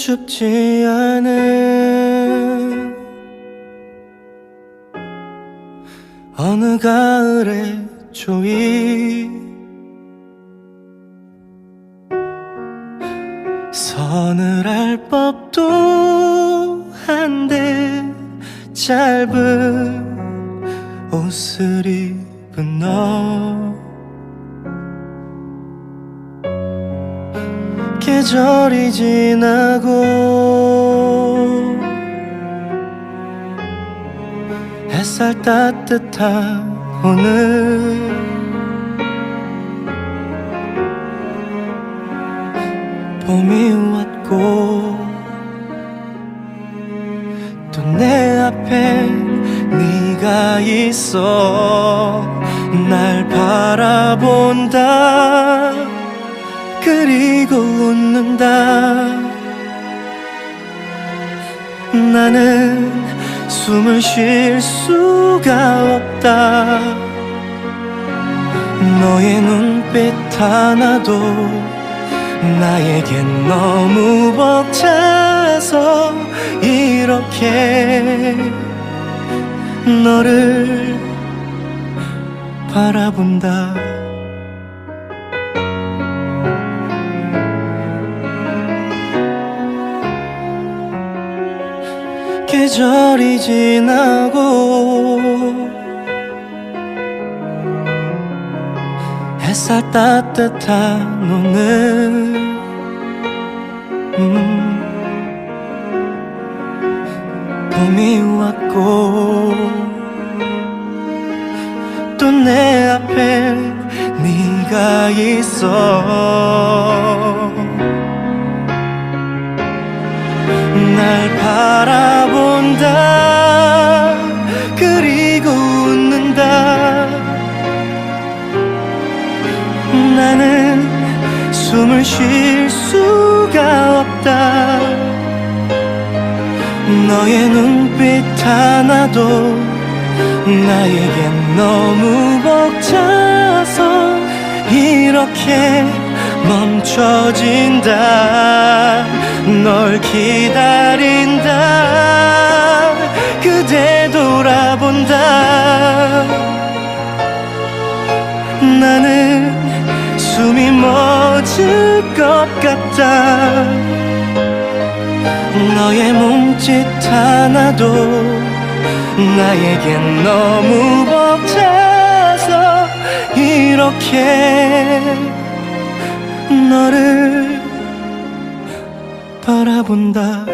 듯 춥지 않은 어느 가을의 조이 서늘할 법도 한데 짧은 옷을 입은 너 계절이 지나고 햇살 따뜻한 오늘 봄이 왔고 또 내 앞에 네가 있어 날 바라본다 그리고 웃는다. 나는 숨을 쉴 수가 없다. 너의 눈빛 하나도 나에겐 너무 벅차서 이렇게 너를 바라본다 계절이 지나고 햇살 따뜻한 오늘. 음, 봄이 왔고 또 내 앞에 네가 있어 바라본다. 그리고 웃는다. 나는 숨을 쉴 수가 없다. 너의 눈빛 하나도 나에겐 너무 벅차서 이렇게 멈춰진다. 널 기다린다 것 같다 너의 몸짓 하나도 나에겐 너무 벅차서 이렇게 너를 바라본다